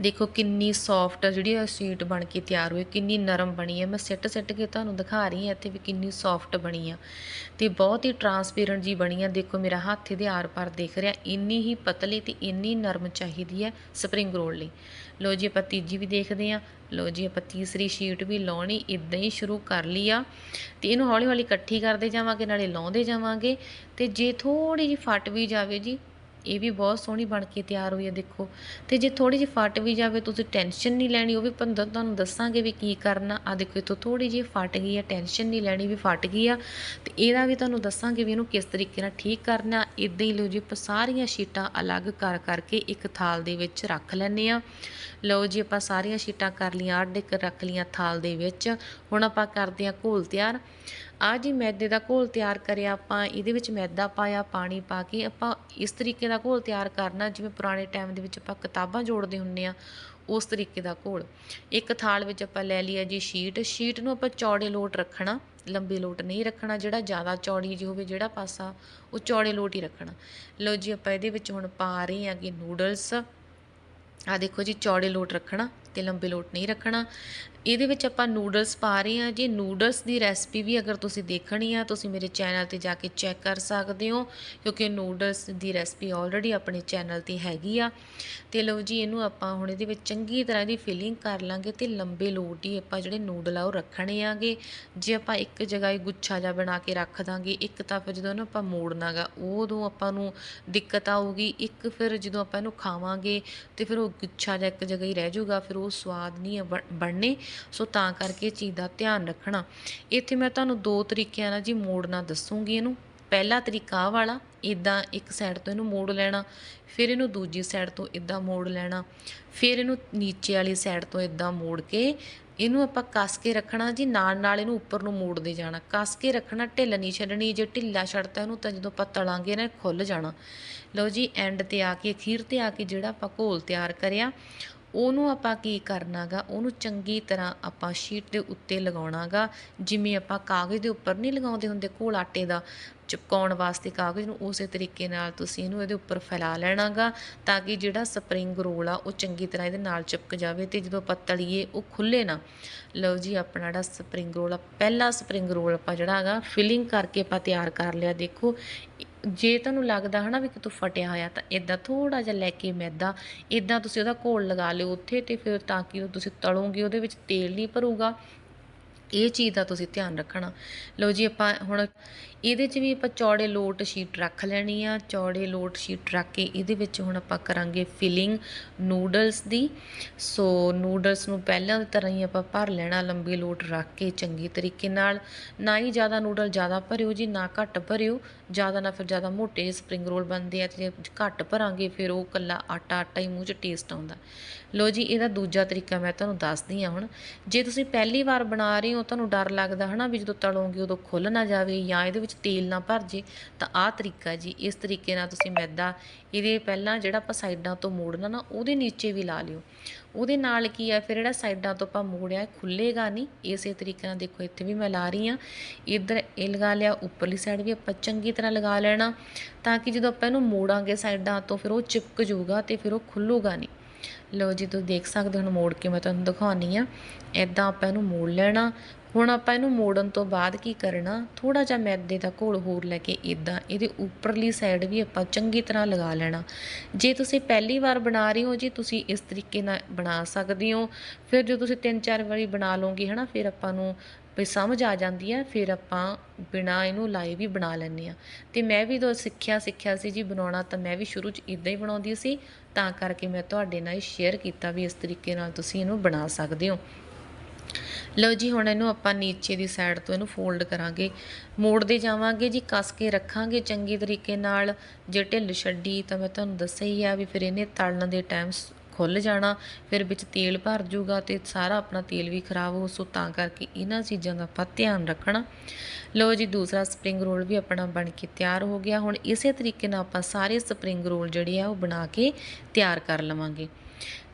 ਦੇਖੋ ਕਿੰਨੀ ਸੌਫਟ ਜਿਹੜੀ ਆ ਸ਼ੀਟ ਬਣ ਕੇ ਤਿਆਰ ਹੋਈ, ਕਿੰਨੀ ਨਰਮ ਬਣੀ ਹੈ ਮੈਂ ਸਿੱਟ ਸਿੱਟ ਕੇ ਤੁਹਾਨੂੰ ਦਿਖਾ ਰਹੀ ਹਾਂ ਇੱਥੇ ਵੀ ਕਿੰਨੀ ਸੌਫਟ ਬਣੀ ਆ। ਤੇ ਬਹੁਤ ਹੀ ਟਰਾਂਸਪੇਰੈਂਟ ਜੀ ਬਣੀ ਆ। ਦੇਖੋ ਮੇਰਾ ਹੱਥ ਇਹਦੇ ਆਰ-ਪਾਰ ਦਿਖ ਰਿਹਾ, ਇੰਨੀ ਹੀ ਪਤਲੀ ਤੇ ਇੰਨੀ ਨਰਮ ਚਾਹੀਦੀ ਹੈ ਸਪਰਿੰਗ ਰੋਲ ਲਈ। ਲੋ ਜੀ ਆਪਾਂ ਤੀਜੀ ਵੀ ਦੇਖਦੇ ਆ ਲੋ ਜੀ ਆਪਾਂ ਤੀਸਰੀ ਸ਼ੀਟ ਵੀ ਲਾਉਣੀ ਇਦਾਂ ਹੀ ਸ਼ੁਰੂ ਕਰ ਲਈ ਆ। ਤੇ ਇਹਨੂੰ ਹੌਲੀ ਹੌਲੀ ਇਕੱਠੀ ਕਰਦੇ ਜਾਵਾਂਗੇ, ਨਾਲੇ ਲਾਉਂਦੇ ਜਾਵਾਂਗੇ। ਤੇ ਜੇ ਥੋੜੀ ਜਿਹੀ ਫਟ ਵੀ ਜਾਵੇ ਜੀ ਇਹ ਵੀ ਬਹੁਤ ਸੋਹਣੀ ਬਣ ਕੇ ਤਿਆਰ ਹੋਈ ਹੈ, ਦੇਖੋ। ਤੇ ਜੇ ਥੋੜੀ ਜਿਹੀ ਫਟ ਵੀ ਜਾਵੇ, ਤੁਸੀਂ ਟੈਨਸ਼ਨ ਨਹੀਂ ਲੈਣੀ, ਉਹ ਵੀ ਪੰਦਰ ਤੁਹਾਨੂੰ ਦੱਸਾਂਗੇ ਵੀ ਕੀ ਕਰਨਾ। ਆ ਦੇਖੋ, ਇਥੋਂ ਥੋੜੀ ਜਿਹੀ ਫਟ ਗਈ ਹੈ ਟੈਨਸ਼ਨ ਨਹੀਂ ਲੈਣੀ ਵੀ ਫਟ ਗਈ ਆ। ਤੇ ਇਹਦਾ ਵੀ ਤੁਹਾਨੂੰ ਦੱਸਾਂਗੇ ਵੀ ਇਹਨੂੰ ਕਿਸ ਤਰੀਕੇ ਨਾਲ ਠੀਕ ਕਰਨਾ। ਇਦਾਂ ਹੀ ਲਓ ਜੀ, ਆਪਾਂ ਸਾਰੀਆਂ ਸ਼ੀਟਾਂ ਅਲੱਗ ਕਰ ਕਰਕੇ ਇੱਕ ਥਾਲ ਦੇ ਵਿੱਚ ਰੱਖ ਲੈਂਦੇ ਆ ਲਓ ਜੀ, ਆਪਾਂ ਸਾਰੀਆਂ ਸ਼ੀਟਾਂ ਕਰ ਲਈਆਂ ਅੱਡ ਇੱਕ ਰੱਖ ਲਈਆਂ ਥਾਲ ਦੇ ਵਿੱਚ। ਹੁਣ ਆਪਾਂ ਕਰਦੇ ਆ ਘੋਲ ਤਿਆਰ। ਆ ਜੀ ਮੈਦੇ ਦਾ ਘੋਲ ਤਿਆਰ ਕਰਿਆ, ਆਪਾਂ ਇਹਦੇ ਵਿੱਚ ਮੈਦਾ ਪਾਇਆ, ਪਾਣੀ ਪਾ ਕੇ ਆਪਾਂ ਇਸ ਤਰੀਕੇ ਦਾ ਘੋਲ ਤਿਆਰ ਕਰਨਾ, ਜਿਵੇਂ ਪੁਰਾਣੇ ਟਾਈਮ ਦੇ ਵਿੱਚ ਆਪਾਂ ਕਿਤਾਬਾਂ ਜੋੜਦੇ ਹੁੰਨੇ ਆ ਉਸ ਤਰੀਕੇ ਦਾ ਘੋਲ। ਇੱਕ ਥਾਲ ਵਿੱਚ ਆਪਾਂ ਲੈ ਲਿਆ ਜੀ ਸ਼ੀਟ ਸ਼ੀਟ ਨੂੰ ਆਪਾਂ ਚੌੜੇ ਲੋਟ ਰੱਖਣਾ, ਲੰਬੇ ਲੋਟ ਨਹੀਂ ਰੱਖਣਾ, ਜਿਹੜਾ ਜ਼ਿਆਦਾ ਚੌੜੀ ਜੀ ਹੋਵੇ, ਜਿਹੜਾ ਪਾਸਾ, ਉਹ ਚੌੜੇ ਲੋਟ ਹੀ ਰੱਖਣਾ। ਲਓ ਜੀ ਆਪਾਂ ਇਹਦੇ ਵਿੱਚ ਹੁਣ ਪਾ ਰਹੇ ਹਾਂ ਕਿ ਨੂਡਲਸ ਆ ਦੇਖੋ ਜੀ, ਚੌੜੇ ਲੋਟ ਰੱਖਣਾ ਤੇ ਲੰਬੇ ਲੋਟ ਨਹੀਂ ਰੱਖਣਾ। ਇਹਦੇ ਵਿੱਚ ਆਪਾਂ ਨੂਡਲਸ ਪਾ ਰਹੇ ਹਾਂ। ਜੇ ਨੂਡਲਸ ਦੀ ਰੈਸਪੀ ਵੀ ਅਗਰ ਤੁਸੀਂ ਦੇਖਣੀ ਆ, ਤੁਸੀਂ ਮੇਰੇ ਚੈਨਲ ਤੇ ਜਾ ਕੇ ਚੈੱਕ ਕਰ ਸਕਦੇ ਹੋ, ਕਿਉਂਕਿ ਨੂਡਲਸ ਦੀ ਰੈਸਪੀ ਆਲਰੇਡੀ ਆਪਣੇ ਚੈਨਲ ਤੇ ਹੈਗੀ ਆ। ਤੇ ਲਓ ਜੀ, ਇਹਨੂੰ ਆਪਾਂ ਹੁਣ ਇਹਦੇ ਵਿੱਚ ਚੰਗੀ ਤਰ੍ਹਾਂ ਦੀ ਫਿਲਿੰਗ ਕਰ ਲਾਂਗੇ ਤੇ ਲੰਬੇ ਲੋਟ ਹੀ ਆਪਾਂ ਜਿਹੜੇ ਨੂਡਲ ਆ ਉਹ ਰੱਖਣੇ ਆਗੇ। ਜੇ ਆਪਾਂ ਇੱਕ ਜਗ੍ਹਾ ਹੀ ਗੁੱਛਾ ਜਿਹਾ ਬਣਾ ਕੇ ਰੱਖ ਦਾਂਗੇ, ਇੱਕ ਤਾਂ ਫਿਰ ਜਦੋਂ ਇਹਨੂੰ ਆਪਾਂ ਮੋੜਨਾਗਾ, ਉਦੋਂ ਆਪਾਂ ਨੂੰ ਦਿੱਕਤ ਆਊਗੀ। ਇੱਕ ਫਿਰ ਜਦੋਂ ਆਪਾਂ ਇਹਨੂੰ ਖਾਵਾਂਗੇ ਤੇ ਫਿਰ ਉਹ ਗੁੱਛਾ ਜਿਹਾ ਇੱਕ ਜਗ੍ਹਾ ਹੀ ਰਹਿ ਜਾਊਗਾ, ਫਿਰ ਉਹ ਸਵਾਦ ਨਹੀਂ ਬਣ- ਬਣਨੇ। ਸੋ ਤਾਂ ਕਰਕੇ ਇਹ ਚੀਜ਼ ਦਾ ਧਿਆਨ ਰੱਖਣਾ। ਇੱਥੇ ਮੈਂ ਤੁਹਾਨੂੰ ਦੋ ਤਰੀਕਿਆਂ ਨਾਲ ਜੀ ਮੋੜਨਾ ਦੱਸੂਗੀ ਇਹਨੂੰ। ਪਹਿਲਾ ਤਰੀਕਾ ਆਹ ਵਾਲਾ ਇਦਾਂ ਇੱਕ ਸਾਈਡ ਤੋਂ ਇਹਨੂੰ ਮੋੜ ਲੈਣਾ, ਫਿਰ ਇਹਨੂੰ ਦੂਜੀ ਸਾਈਡ ਤੋਂ ਇਦਾਂ ਮੋੜ ਲੈਣਾ, ਫਿਰ ਇਹਨੂੰ ਨੀਚੇ ਵਾਲੀ ਸਾਈਡ ਤੋਂ ਇਦਾਂ ਮੋੜ ਕੇ ਇਹਨੂੰ ਆਪਾਂ ਕੱਸ ਕੇ ਰੱਖਣਾ ਜੀ ਨਾਲ ਨਾਲ ਇਹਨੂੰ ਉੱਪਰ ਨੂੰ ਮੋੜਦੇ ਜਾਣਾ। ਕੱਸ ਕੇ ਰੱਖਣਾ, ਢਿੱਲ ਨਹੀਂ ਛੱਡਣੀ, ਜੇ ਢਿੱਲਾ ਛੱਡਤਾ ਇਹਨੂੰ ਤਾਂ ਜਦੋਂ ਆਪਾਂ ਤਲਾਂਗੇ ਨਾ, ਇਹ ਖੁੱਲ ਜਾਣਾ। ਲਓ ਜੀ ਐਂਡ ਤੇ ਆ ਕੇ, ਅਖੀਰ ਤੇ ਆ ਕੇ ਜਿਹੜਾ ਆਪਾਂ ਘੋਲ ਤਿਆਰ ਕਰਿਆ ਉਹਨੂੰ ਆਪਾਂ ਕੀ ਕਰਨਾਗਾ, ਉਹਨੂੰ ਚੰਗੀ ਤਰ੍ਹਾਂ ਆਪਾਂ ਸ਼ੀਟ ਦੇ ਉੱਤੇ ਲਗਾਉਣਾਗਾ, ਜਿਵੇਂ ਆਪਾਂ ਕਾਗਜ਼ ਦੇ ਉੱਪਰ ਨਹੀਂ ਲਗਾਉਂਦੇ ਹੁੰਦੇ ਘੋਲ ਆਟੇ ਦਾ, ਚਿਪਕਾਉਣ ਵਾਸਤੇ ਕਾਗਜ਼ ਨੂੰ, ਉਸੇ ਤਰੀਕੇ ਨਾਲ ਤੁਸੀਂ ਇਹਨੂੰ ਇਹਦੇ ਉੱਪਰ ਫੈਲਾ ਲੈਣਾਗਾ, ਤਾਂ ਕਿ ਜਿਹੜਾ ਸਪਰਿੰਗ ਰੋਲ ਆ, ਉਹ ਚੰਗੀ ਤਰ੍ਹਾਂ ਇਹਦੇ ਨਾਲ ਚਿਪਕ ਜਾਵੇ ਤੇ ਜਦੋਂ ਆਪਾਂ ਤਲੀਏ ਉਹ ਖੁੱਲੇ ਨਾ। ਲਓ ਜੀ, ਆਪਣਾ ਜਿਹੜਾ ਸਪਰਿੰਗ ਰੋਲ ਆ, ਪਹਿਲਾ ਸਪਰਿੰਗ ਰੋਲ ਆਪਾਂ ਜਿਹੜਾ ਹੈਗਾ ਫਿਲਿੰਗ ਕਰਕੇ ਆਪਾਂ ਤਿਆਰ ਕਰ ਲਿਆ, ਦੇਖੋ। ਜੇ ਤੁਹਾਨੂੰ ਲੱਗਦਾ ਹਨਾ ਵੀ ਕਿਤੋਂ ਫਟਿਆ ਹੋਇਆ ਤਾਂ ਇਦਾਂ ਥੋੜਾ ਜਿਹਾ ਲੈ ਕੇ ਮੈਦਾ ਇਦਾਂ ਤੁਸੀਂ ਉਹਦਾ ਘੋਲ ਲਗਾ ਲਿਓ ਉੱਥੇ ਤੇ ਫਿਰ ਤਾਂ ਕਿ ਉਹ ਤੁਸੀਂ ਤਲੋਗੇ, ਉਹਦੇ ਵਿੱਚ ਤੇਲ ਨਹੀਂ ਭਰੂਗਾ। ਇਹ ਚੀਜ਼ ਦਾ ਤੁਸੀਂ ਧਿਆਨ ਰੱਖਣਾ। ਲਓ ਜੀ ਆਪਾਂ ਹੁਣ ਇਹਦੇ 'ਚ ਵੀ ਆਪਾਂ ਚੌੜੇ ਲੋਟ ਸ਼ੀਟ ਰੱਖ ਲੈਣੀ ਆ। ਚੌੜੇ ਲੋਟ ਸ਼ੀਟ ਰੱਖ ਕੇ ਇਹਦੇ ਵਿੱਚ ਹੁਣ ਆਪਾਂ ਕਰਾਂਗੇ ਫਿਲਿੰਗ ਨੂਡਲਸ ਦੀ। ਸੋ ਨੂਡਲਸ ਨੂੰ ਪਹਿਲਾਂ ਦੀ ਤਰ੍ਹਾਂ ਹੀ ਆਪਾਂ ਭਰ ਲੈਣਾ, ਲੰਬੇ ਲੋਟ ਰੱਖ ਕੇ ਚੰਗੇ ਤਰੀਕੇ ਨਾਲ। ਨਾ ਹੀ ਜ਼ਿਆਦਾ ਨੂਡਲ ਜ਼ਿਆਦਾ ਭਰਿਓ ਜੀ, ਨਾ ਘੱਟ ਭਰਿਓ। ਜ਼ਿਆਦਾ ਨਾ ਫਿਰ ਜ਼ਿਆਦਾ ਮੋਟੇ ਸਪਰਿੰਗ ਰੋਲ ਬਣਦੇ ਆ ਤੇ ਜੇ ਘੱਟ ਭਰਾਂਗੇ ਫਿਰ ਉਹ ਕੱਲਾ ਆਟਾ ਆਟਾ ਹੀ ਮੂੰਹ 'ਚ ਟੇਸਟ ਆਉਂਦਾ। ਲੋ ਜੀ, ਇਹਦਾ ਦੂਜਾ ਤਰੀਕਾ ਮੈਂ ਤੁਹਾਨੂੰ ਦੱਸਦੀ ਆ ਹੁਣ। ਜੇ ਤੁਸੀਂ ਪਹਿਲੀ ਵਾਰ ਬਣਾ ਰਹੇ ਹੋ, ਤੁਹਾਨੂੰ ਡਰ ਲੱਗਦਾ ਹਨਾ ਵੀ ਜਦੋਂ ਤਲੋਗੇ ਉਦੋਂ ਖੁੱਲ ਨਾ ਜਾਵੇ ਜਾਂ ਇਹਦੇ ਵਿੱਚ ਤੇਲ ਨਾ ਭਰ ਜੇ, ਤਾਂ ਆਹ ਤਰੀਕਾ ਜੀ, ਇਸ ਤਰੀਕੇ ਨਾਲ ਤੁਸੀਂ ਮੈਦਾ ਇਹਦੇ ਪਹਿਲਾਂ ਜਿਹੜਾ ਆਪਾਂ ਸਾਈਡਾਂ ਤੋਂ ਮੋੜਨਾ ਨਾ, ਉਹਦੇ ਨੀਚੇ ਵੀ ਲਾ ਲਿਓ। ਉਹਦੇ ਨਾਲ ਕੀ ਆ, ਫਿਰ ਜਿਹੜਾ ਸਾਈਡਾਂ ਤੋਂ ਆਪਾਂ ਮੋੜਿਆ ਖੁੱਲੇਗਾ ਨਹੀਂ ਇਸੇ ਤਰੀਕੇ ਨਾਲ ਦੇਖੋ, ਇੱਥੇ ਵੀ ਮੈਂ ਲਾ ਰਹੀ ਆ ਇੱਧਰ ਇਹ ਲਗਾ ਲਿਆ, ਉੱਪਰਲੀ ਸਾਈਡ ਵੀ ਆਪਾਂ ਚੰਗੀ ਤਰ੍ਹਾਂ ਲਗਾ ਲੈਣਾ, ਤਾਂ ਕਿ ਜਦੋਂ ਆਪਾਂ ਇਹਨੂੰ ਮੋੜਾਂਗੇ ਸਾਈਡਾਂ ਤੋਂ, ਫਿਰ ਉਹ ਚਿਪਕ ਜਾਊਗਾ ਤੇ ਫਿਰ ਉਹ ਖੁੱਲੂਗਾ ਨਹੀਂ ਲਓ ਜੀ, ਤੁਸੀਂ ਦੇਖ ਸਕਦੇ ਹੋ, ਹੁਣ ਮੋੜ ਕੇ ਮੈਂ ਤੁਹਾਨੂੰ ਦਿਖਾਉਣੀ ਆ। ਐਦਾਂ ਆਪਾਂ ਇਹਨੂੰ ਮੋੜ ਲੈਣਾ ਹੁਣ ਆਪਾਂ ਇਹਨੂੰ ਮੋੜਨ ਤੋਂ ਬਾਅਦ ਕੀ ਕਰਨਾ? ਥੋੜਾ ਜਿਹਾ ਮੈਦੇ ਦਾ ਘੋਲ ਹੋਰ ਲੈ ਕੇ ਇਦਾਂ ਇਹਦੇ ਉੱਪਰਲੀ ਸਾਈਡ ਵੀ ਆਪਾਂ ਚੰਗੀ ਤਰ੍ਹਾਂ ਲਗਾ ਲੈਣਾ। ਜੇ ਤੁਸੀਂ ਪਹਿਲੀ ਵਾਰ ਬਣਾ ਰਹੇ ਹੋ ਜੀ, ਤੁਸੀਂ ਇਸ ਤਰੀਕੇ ਨਾਲ ਬਣਾ ਸਕਦੇ ਹੋ। ਫਿਰ ਜੇ ਤੁਸੀਂ ਤਿੰਨ ਚਾਰ ਵਾਰੀ ਬਣਾ ਲਓਗੇ, ਹਨਾ, ਫਿਰ ਆਪਾਂ ਨੂੰ ਵੀ ਸਮਝ ਆ ਜਾਂਦੀ ਹੈ, ਫਿਰ ਆਪਾਂ ਬਿਨਾ ਇਹਨੂੰ ਲਾਏ ਵੀ ਬਣਾ ਲੈਂਦੇ ਆ ਤੇ ਮੈਂ ਵੀ ਜਦੋਂ ਸਿੱਖਿਆ ਸਿੱਖਿਆ ਸੀ ਜੀ ਬਣਾਉਣਾ, ਤਾਂ ਮੈਂ ਵੀ ਸ਼ੁਰੂ 'ਚ ਇਦਾਂ ਹੀ ਬਣਾਉਂਦੀ ਸੀ। ਤਾਂ ਕਰਕੇ ਮੈਂ ਤੁਹਾਡੇ ਨਾਲ ਸ਼ੇਅਰ ਕੀਤਾ ਵੀ ਇਸ ਤਰੀਕੇ ਨਾਲ ਤੁਸੀਂ ਇਹਨੂੰ ਬਣਾ ਸਕਦੇ ਹੋ। ਲਓ ਜੀ, ਹੁਣ ਇਹਨੂੰ ਆਪਾਂ ਨੀਚੇ ਦੀ ਸਾਈਡ ਤੋਂ ਇਹਨੂੰ ਫੋਲਡ ਕਰਾਂਗੇ। ਮੋੜਦੇ ਜਾਵਾਂਗੇ ਜੀ, ਕੱਸ ਕੇ ਰੱਖਾਂਗੇ ਚੰਗੇ ਤਰੀਕੇ ਨਾਲ। ਜੇ ਢਿੱਲ ਛੱਡੀ ਤਾਂ ਮੈਂ ਤੁਹਾਨੂੰ ਦੱਸਿਆ ਹੀ ਆ ਵੀ ਫਿਰ ਇਹਨੇ ਤਲਣ ਦੇ ਟਾਈਮ ਖੁੱਲ ਜਾਣਾ, ਫਿਰ ਵਿੱਚ ਤੇਲ ਭਰ ਜੂਗਾ ਤੇ ਸਾਰਾ ਆਪਣਾ ਤੇਲ ਵੀ ਖਰਾਬ ਹੋ ਸੋ ਤਾਂ ਕਰਕੇ ਇਹਨਾਂ ਚੀਜ਼ਾਂ ਦਾ ਆਪਾਂ ਧਿਆਨ ਰੱਖਣਾ। ਲਓ ਜੀ, ਦੂਸਰਾ ਸਪਰਿੰਗ ਰੋਲ ਵੀ ਆਪਣਾ ਬਣ ਕੇ ਤਿਆਰ ਹੋ ਗਿਆ। ਹੁਣ ਇਸੇ ਤਰੀਕੇ ਨਾਲ ਆਪਾਂ ਸਾਰੇ ਸਪਰਿੰਗ ਰੋਲ ਜਿਹੜੇ ਆ ਉਹ ਬਣਾ ਕੇ ਤਿਆਰ ਕਰ ਲਵਾਂਗੇ।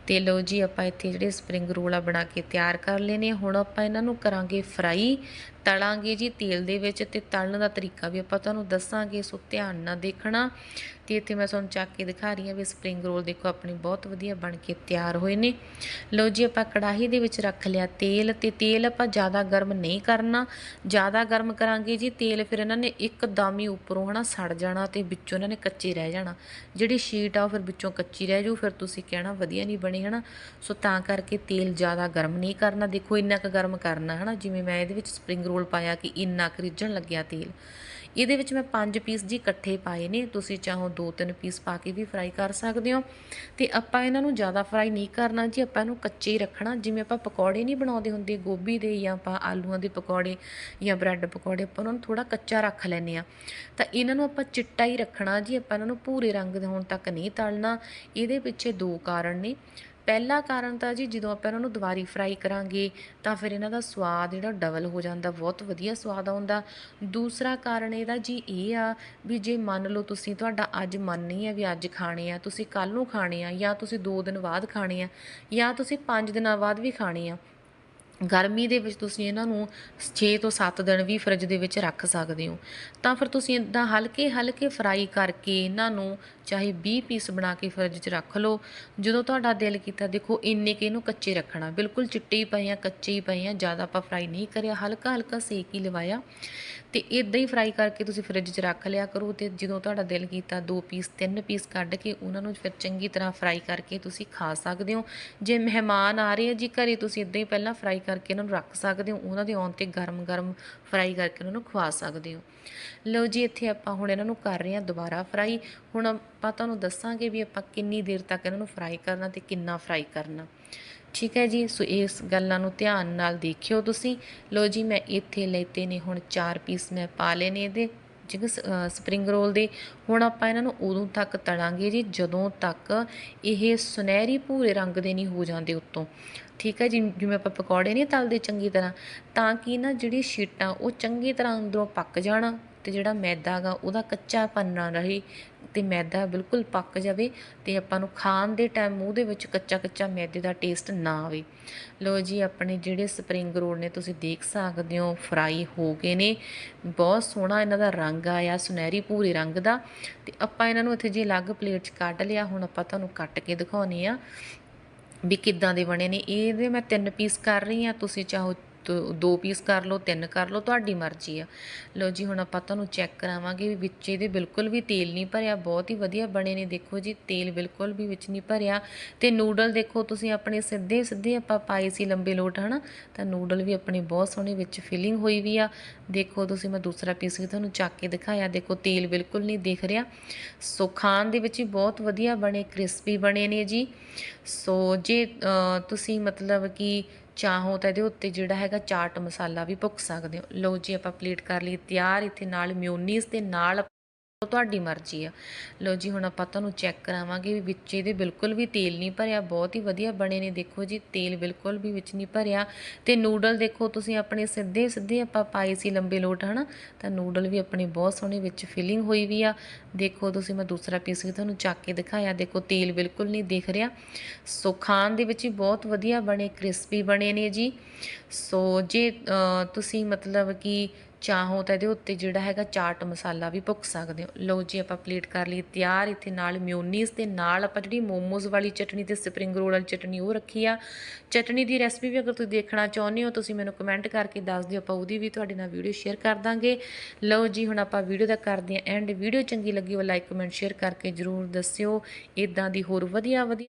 ਤੇ ਲਓ ਜੀ, ਆਪਾਂ ਇੱਥੇ ਜਿਹੜੇ ਸਪਰਿੰਗ ਰੋਲ ਆ ਬਣਾ ਕੇ ਤਿਆਰ ਕਰ ਲਏ ਨੇ ਹੁਣ ਆਪਾਂ ਇਹਨਾਂ ਨੂੰ ਕਰਾਂਗੇ ਫਰਾਈ ਤਲਾਂਗੇ ਜੀ ਤੇਲ ਦੇ ਵਿੱਚ ਤੇ ਤਲਣ ਦਾ ਤਰੀਕਾ ਵੀ ਆਪਾਂ ਤੁਹਾਨੂੰ ਦੱਸਾਂਗੇ, ਸੋ ਧਿਆਨ ਨਾਲ ਦੇਖਣਾ। ਤੇ ਇੱਥੇ ਮੈਂ ਤੁਹਾਨੂੰ ਚੱਕ ਕੇ ਦਿਖਾ ਰਹੀ ਹਾਂ ਵੀ ਸਪਰਿੰਗ ਰੋਲ ਦੇਖੋ, ਆਪਣੀ ਬਹੁਤ ਵਧੀਆ ਬਣ ਕੇ ਤਿਆਰ ਹੋਏ ਨੇ। ਲਓ ਜੀ, ਆਪਾਂ ਕੜਾਹੀ ਦੇ ਵਿੱਚ ਰੱਖ ਲਿਆ ਤੇਲ ਤੇ ਤੇਲ ਆਪਾਂ ਜ਼ਿਆਦਾ ਗਰਮ ਨਹੀਂ ਕਰਨਾ। ਜ਼ਿਆਦਾ ਗਰਮ ਕਰਾਂਗੇ ਜੀ, ਤੇਲ ਫਿਰ ਇਹਨਾਂ ਨੇ ਇੱਕਦਮ ਹੀ ਉੱਪਰੋਂ ਹਨਾ ਸੜ ਜਾਣਾ ਤੇ ਵਿੱਚੋਂ ਇਹਨਾਂ ਨੇ ਕੱਚੇ ਰਹਿ ਜਾਣਾ। ਜਿਹੜੀ ਸ਼ੀਟ ਆ ਉਹ ਫਿਰ ਵਿੱਚੋਂ ਕੱਚੀ ਰਹਿ ਜੂ ਫਿਰ ਤੁਸੀਂ ਕਹਿਣਾ ਵਧੀਆ ਨਹੀਂ ਬਣੀ ਹਨਾ। ਸੋ ਤਾਂ ਕਰਕੇ ਤੇਲ ਜ਼ਿਆਦਾ ਗਰਮ ਨਹੀਂ ਕਰਨਾ। ਦੇਖੋ, ਇੰਨਾ ਕੁ ਗਰਮ ਕਰਨਾ ਹਨਾ, ਜਿਵੇਂ ਮੈਂ ਇਹਦੇ ਵਿੱਚ ਸਪਰਿੰਗ ਰੋਲ ਪਾਇਆ ਕਿ ਇੰਨਾ ਕੁ ਰਿੱਝਣ ਲੱਗਿਆ ਤੇਲ। ਇਹਦੇ ਵਿੱਚ ਮੈਂ 5 ਪੀਸ ਜੀ ਇਕੱਠੇ ਪਾਏ ਨੇ, ਤੁਸੀਂ ਚਾਹੋ 2-3 ਪੀਸ ਪਾ ਕੇ ਵੀ ਫਰਾਈ ਕਰ ਸਕਦੇ ਹੋ। ਤੇ ਆਪਾਂ ਇਹਨਾਂ ਨੂੰ ਜ਼ਿਆਦਾ ਫਰਾਈ ਨਹੀਂ ਕਰਨਾ ਜੀ, ਆਪਾਂ ਇਹਨੂੰ ਕੱਚੇ ਹੀ ਰੱਖਣਾ, ਜਿਵੇਂ ਆਪਾਂ ਪਕੌੜੇ ਨਹੀਂ ਬਣਾਉਂਦੇ ਹੁੰਦੇ, ਗੋਭੀ ਦੇ ਜਾਂ ਆਪਾਂ ਆਲੂਆਂ ਦੇ ਪਕੌੜੇ ਜਾਂ ਬ੍ਰੈਡ ਪਕੌੜੇ, ਆਪਾਂ ਉਹਨਾਂ ਨੂੰ ਥੋੜਾ ਕੱਚਾ ਰੱਖ ਲੈਂਦੇ ਆ ਤਾਂ ਇਹਨਾਂ ਨੂੰ ਆਪਾਂ ਚਿੱਟਾ ਹੀ ਰੱਖਣਾ ਜੀ, ਆਪਾਂ ਇਹਨਾਂ ਨੂੰ ਭੂਰੇ ਰੰਗ ਦੇ ਹੋਣ ਤੱਕ ਨਹੀਂ ਤਲਣਾ, ਇਹਦੇ ਪਿੱਛੇ ਦੋ ਕਾਰਨ ਨੇ। ਪਹਿਲਾ ਕਾਰਨ ਤਾਂ ਜੀ ਜਦੋਂ ਆਪਾਂ ਇਹਨਾਂ ਨੂੰ ਦੁਬਾਰੀ ਫਰਾਈ ਕਰਾਂਗੇ ਤਾਂ ਫਿਰ ਇਹਨਾਂ ਦਾ ਸਵਾਦ ਜਿਹੜਾ ਡਬਲ ਹੋ ਜਾਂਦਾ, ਬਹੁਤ ਵਧੀਆ ਸਵਾਦ ਆਉਂਦਾ। ਦੂਸਰਾ ਕਾਰਨ ਇਹਦਾ ਜੀ ਇਹ ਆ ਵੀ ਜੇ ਮੰਨ ਲਓ ਤੁਸੀਂ ਤੁਹਾਡਾ ਅੱਜ ਮਨ ਨਹੀਂ ਹੈ ਵੀ ਅੱਜ ਖਾਣੇ ਆ, ਤੁਸੀਂ ਕੱਲ ਨੂੰ ਖਾਣੇ ਆ ਜਾਂ ਤੁਸੀਂ 2 ਦਿਨ ਬਾਅਦ ਖਾਣੇ ਆ ਜਾਂ ਤੁਸੀਂ 5 ਦਿਨਾਂ ਬਾਅਦ ਵੀ ਖਾਣੇ ਆ ਗਰਮੀ ਦੇ ਵਿੱਚ ਤੁਸੀਂ ਇਹਨਾਂ ਨੂੰ 6 ਤੋਂ 7 ਦਿਨ ਵੀ ਫਰਿੱਜ ਦੇ ਵਿੱਚ ਰੱਖ ਸਕਦੇ ਹੋ। ਤਾਂ ਫਿਰ ਤੁਸੀਂ ਇਦਾਂ ਹਲਕੇ ਹਲਕੇ ਫਰਾਈ ਕਰਕੇ ਇਹਨਾਂ ਨੂੰ ਚਾਹੇ 20 ਪੀਸ ਬਣਾ ਕੇ ਫਰਿੱਜ 'ਚ ਰੱਖ ਲਓ। ਜਦੋਂ ਤੁਹਾਡਾ ਦਿਲ ਕੀਤਾ, ਦੇਖੋ ਇੰਨੇ ਕਿ ਇਹਨੂੰ ਕੱਚੇ ਰੱਖਣਾ। ਬਿਲਕੁਲ ਚਿੱਟੇ ਹੀ ਪਏ ਆ, ਕੱਚੇ ਹੀ ਪਏ ਆ, ਜ਼ਿਆਦਾ ਆਪਾਂ ਫਰਾਈ ਨਹੀਂ ਕਰਿਆ। ਹਲਕਾ ਹਲਕਾ ਸੇਕ ਹੀ ਲਵਾਇਆ। ਤੇ ਇਦਾਂ ਹੀ ਫਰਾਈ ਕਰਕੇ ਤੁਸੀਂ ਫਰਿੱਜ 'ਚ ਰੱਖ ਲਿਆ ਕਰੋ ਤੇ ਜਦੋਂ ਤੁਹਾਡਾ ਦਿਲ ਕੀਤਾ ਦੋ ਪੀਸ ਤਿੰਨ ਪੀਸ ਕੱਢ ਕੇ ਉਹਨਾਂ ਨੂੰ ਫਿਰ ਚੰਗੀ ਤਰ੍ਹਾਂ ਫਰਾਈ ਕਰਕੇ ਤੁਸੀਂ ਖਾ ਸਕਦੇ ਹੋ। ਜੇ ਮਹਿਮਾਨ ਆ ਰਹੇ ਆ ਜੀ, ਘਰੇ ਤੁਸੀਂ ਇਦਾਂ ਹੀ ਪਹਿਲਾਂ ਫਰਾਈ ਕਰਕੇ ਇਹਨਾਂ ਨੂੰ ਰੱਖ ਸਕਦੇ ਹੋ, ਉਹਨਾਂ ਦੇ ਆਉਣ ਤੇ ਗਰਮ-ਗਰਮ ਫਰਾਈ ਕਰਕੇ ਉਹਨਾਂ ਨੂੰ ਖਵਾ ਸਕਦੇ ਹੋ। ਲਓ ਜੀ, ਇੱਥੇ ਆਪਾਂ ਹੁਣ ਇਹਨਾਂ ਨੂੰ ਕਰ ਰਹੇ ਹਾਂ ਦੁਬਾਰਾ ਫਰਾਈ ਹੁਣ ਆਪਾਂ ਤੁਹਾਨੂੰ ਦੱਸਾਂਗੇ ਵੀ ਆਪਾਂ ਕਿੰਨੀ ਦੇਰ ਤੱਕ ਇਹਨਾਂ ਨੂੰ ਫਰਾਈ ਕਰਨਾ ਤੇ ਕਿੰਨਾ ਫਰਾਈ ਕਰਨਾ। ਠੀਕ ਹੈ ਜੀ, ਸੋ ਇਸ ਗੱਲਾਂ ਨੂੰ ਧਿਆਨ ਨਾਲ ਦੇਖਿਓ ਤੁਸੀਂ। ਲੋ ਜੀ, ਮੈਂ ਇੱਥੇ ਲੈਤੇ ਨੇ ਹੁਣ 4 ਪੀਸ ਮੈਂ ਪਾ ਲਏ ਨੇ ਇਹਦੇ ਜਿਹੜੇ ਸਪਰਿੰਗ ਰੋਲ ਦੇ। ਹੁਣ ਆਪਾਂ ਇਹਨਾਂ ਨੂੰ ਉਦੋਂ ਤੱਕ ਤੜਾਂਗੇ ਜੀ, ਜਦੋਂ ਤੱਕ ਇਹ ਸੁਨਹਿਰੀ ਭੂਰੇ ਰੰਗ ਦੇ ਨਹੀਂ ਹੋ ਜਾਂਦੇ ਉੱਤੋਂ। ਠੀਕ ਹੈ ਜੀ, ਜਿਵੇਂ ਆਪਾਂ ਪਕੌੜੇ ਨਹੀਂ ਤਲਦੇ ਚੰਗੀ ਤਰ੍ਹਾਂ, ਤਾਂ ਕਿ ਨਾ ਜਿਹੜੀ ਸ਼ੀਟਾਂ ਉਹ ਚੰਗੀ ਤਰ੍ਹਾਂ ਅੰਦਰੋਂ ਪੱਕ ਜਾਣ। ਤੇ ਜਿਹੜਾ ਮੈਦਾ ਗਾ ਉਹਦਾ ਕੱਚਾ ਨਾ ਰਹੇ ਤੇ ਮੈਦਾ ਬਿਲਕੁਲ ਪੱਕ ਜਾਵੇ ਤੇ ਆਪਾਂ ਨੂੰ ਖਾਣ ਦੇ ਟਾਈਮ ਮੂੰਹ ਦੇ ਵਿੱਚ ਕੱਚਾ ਕੱਚਾ ਮੈਦੇ ਦਾ ਟੇਸਟ ਨਾ ਆਵੇ। ਲੋ ਜੀ, ਆਪਣੇ ਜਿਹੜੇ ਸਪਰਿੰਗ ਰੋਲ ਨੇ, ਤੁਸੀਂ ਦੇਖ ਸਕਦੇ ਹੋ ਫਰਾਈ ਹੋ ਗਏ ਨੇ। ਬਹੁਤ ਸੋਹਣਾ ਇਹਨਾਂ ਦਾ ਰੰਗ ਆਇਆ, ਸੁਨਹਿਰੀ ਭੂਰੇ ਰੰਗ ਦਾ। ਤੇ ਆਪਾਂ ਇਹਨਾਂ ਨੂੰ ਇੱਥੇ ਜੀ ਅਲੱਗ ਪਲੇਟ 'ਚ ਕੱਢ ਲਿਆ, ਹੁਣ ਆਪਾਂ ਤੁਹਾਨੂੰ ਕੱਟ ਕੇ ਦਿਖਾਉਨੇ ਆ ਵੀ ਕਿੱਦਾਂ ਦੇ ਬਣੇ ਨੇ। ਇਹਦੇ ਮੈਂ ਤਿੰਨ ਪੀਸ ਕਰ ਰਹੀ ਆ ਤੁਸੀਂ ਚਾਹੋ ਦੋ- ਦੋ ਪੀਸ ਕਰ ਲਓ, ਤਿੰਨ ਕਰ ਲਓ, ਤੁਹਾਡੀ ਮਰਜ਼ੀ ਆ। ਲਓ ਜੀ, ਹੁਣ ਆਪਾਂ ਤੁਹਾਨੂੰ ਚੈੱਕ ਕਰਾਵਾਂਗੇ ਵੀ ਵਿੱਚ ਇਹਦੇ ਬਿਲਕੁਲ ਵੀ ਤੇਲ ਨਹੀਂ ਭਰਿਆ, ਬਹੁਤ ਹੀ ਵਧੀਆ ਬਣੇ ਨੇ। ਦੇਖੋ ਜੀ, ਤੇਲ ਬਿਲਕੁਲ ਵੀ ਵਿੱਚ ਨਹੀਂ ਭਰਿਆ। ਤੇ ਨੂਡਲ ਦੇਖੋ, ਤੁਸੀਂ ਆਪਣੇ ਸਿੱਧੇ ਸਿੱਧੇ ਆਪਾਂ ਪਾਏ ਸੀ ਲੰਬੇ ਲੋਟ, ਹਨਾ? ਤਾਂ ਨੂਡਲ ਵੀ ਆਪਣੇ ਬਹੁਤ ਸੋਹਣੇ ਵਿੱਚ ਫਿਲਿੰਗ ਹੋਈ ਵੀ ਆ। ਦੇਖੋ, ਤੁਸੀਂ ਮੈਂ ਦੂਸਰਾ ਪੀਸ ਵੀ ਤੁਹਾਨੂੰ ਚੱਕ ਕੇ ਦਿਖਾਇਆ। ਦੇਖੋ, ਤੇਲ ਬਿਲਕੁਲ ਨਹੀਂ ਦਿਖ ਰਿਹਾ। ਸੋ, ਖਾਣ ਦੇ ਵਿੱਚ ਹੀ ਬਹੁਤ ਵਧੀਆ ਬਣੇ ਕ੍ਰਿਸਪੀ ਬਣੇ ਨੇ ਜੀ। ਸੋ, ਜੇ ਤੁਸੀਂ ਮਤਲਬ ਕਿ ਚਾਹੋ ਤਾਂ ਇਹਦੇ ਉੱਤੇ ਜਿਹੜਾ ਹੈਗਾ ਚਾਟ ਮਸਾਲਾ ਵੀ ਭੁੱਕ ਸਕਦੇ ਹੋ। ਲਓ ਜੀ, ਆਪਾਂ ਪਲੇਟ ਕਰ ਲਈ ਤਿਆਰ, ਇੱਥੇ ਨਾਲ ਮਿਊਨੀਜ਼ ਦੇ ਨਾਲ ਉਹ ਤੁਹਾਡੀ ਮਰਜ਼ੀ ਆ। ਲਓ ਜੀ, ਹੁਣ ਆਪਾਂ ਤੁਹਾਨੂੰ ਚੈੱਕ ਕਰਾਵਾਂਗੇ ਵੀ ਵਿੱਚ ਇਹਦੇ ਬਿਲਕੁਲ ਵੀ ਤੇਲ ਨਹੀਂ ਭਰਿਆ। ਬਹੁਤ ਹੀ ਵਧੀਆ ਬਣੇ ਨੇ, ਦੇਖੋ ਜੀ, ਤੇਲ ਬਿਲਕੁਲ ਵੀ ਵਿੱਚ ਨਹੀਂ ਭਰਿਆ। ਤੇ ਨੂਡਲ ਦੇਖੋ, ਤੁਸੀਂ ਆਪਣੇ ਸਿੱਧੇ ਸਿੱਧੇ ਆਪਾਂ ਪਾਏ ਸੀ ਲੰਬੇ ਲੋਟ, ਹਨਾ? ਤਾਂ ਨੂਡਲ ਵੀ ਆਪਣੇ ਬਹੁਤ ਸੋਹਣੇ ਵਿੱਚ ਫਿਲਿੰਗ ਹੋਈ ਵੀ ਆ। ਦੇਖੋ, ਤੁਸੀਂ ਮੈਂ ਦੂਸਰਾ ਪੀਸ ਵੀ ਤੁਹਾਨੂੰ ਚੱਕ ਕੇ ਦਿਖਾਇਆ। ਦੇਖੋ, ਤੇਲ ਬਿਲਕੁਲ ਨਹੀਂ ਦਿਖ ਰਿਹਾ। ਸੋ, ਖਾਣ ਦੇ ਵਿੱਚ ਹੀ ਬਹੁਤ ਵਧੀਆ ਬਣੇ ਕ੍ਰਿਸਪੀ ਬਣੇ ਨੇ ਜੀ। ਸੋ, ਜੇ ਤੁਸੀਂ ਮਤਲਬ ਕਿ ਚਾਹੋ ਤਾਂ ਇਹਦੇ ਉੱਤੇ ਜਿਹੜਾ ਹੈਗਾ ਚਾਟ ਮਸਾਲਾ ਵੀ ਭੁੱਕ ਸਕਦੇ ਹੋ। ਲਓ ਜੀ ਆਪਾਂ ਪਲੇਟ ਕਰ ਲਈ ਤਿਆਰ, ਇੱਥੇ ਨਾਲ ਮਿਓਨੀਜ਼ ਤੇ ਨਾਲ ਆਪਾਂ ਜਿਹੜੀ ਮੋਮੋਜ਼ ਵਾਲੀ ਚਟਨੀ ਤੇ ਸਪਰਿੰਗ ਰੋਲ ਵਾਲੀ ਚਟਨੀ ਉਹ ਰੱਖੀ ਆ। ਚਟਨੀ ਦੀ ਰੈਸਪੀ ਵੀ ਅਗਰ ਤੁਸੀਂ ਦੇਖਣਾ ਚਾਹੁੰਦੇ ਹੋ ਤੁਸੀਂ ਮੈਨੂੰ ਕਮੈਂਟ ਕਰਕੇ ਦੱਸ ਦਿਓ, ਆਪਾਂ ਉਹਦੀ ਵੀ ਤੁਹਾਡੇ ਨਾਲ ਵੀਡੀਓ ਸ਼ੇਅਰ ਕਰ ਦਾਂਗੇ। ਲਓ ਜੀ ਹੁਣ ਆਪਾਂ ਵੀਡੀਓ ਦਾ ਕਰਦੇ ਹਾਂ ਐਂਡ ਵੀਡੀਓ ਚੰਗੀ ਲੱਗੀ ਹੋ ਲਾਈਕ ਕਮੈਂਟ ਸ਼ੇਅਰ ਕਰਕੇ ਜਰੂਰ ਦੱਸਿਓ। ਇਦਾਂ ਦੀ ਹੋਰ ਵਧੀਆ ਵਧੀਆ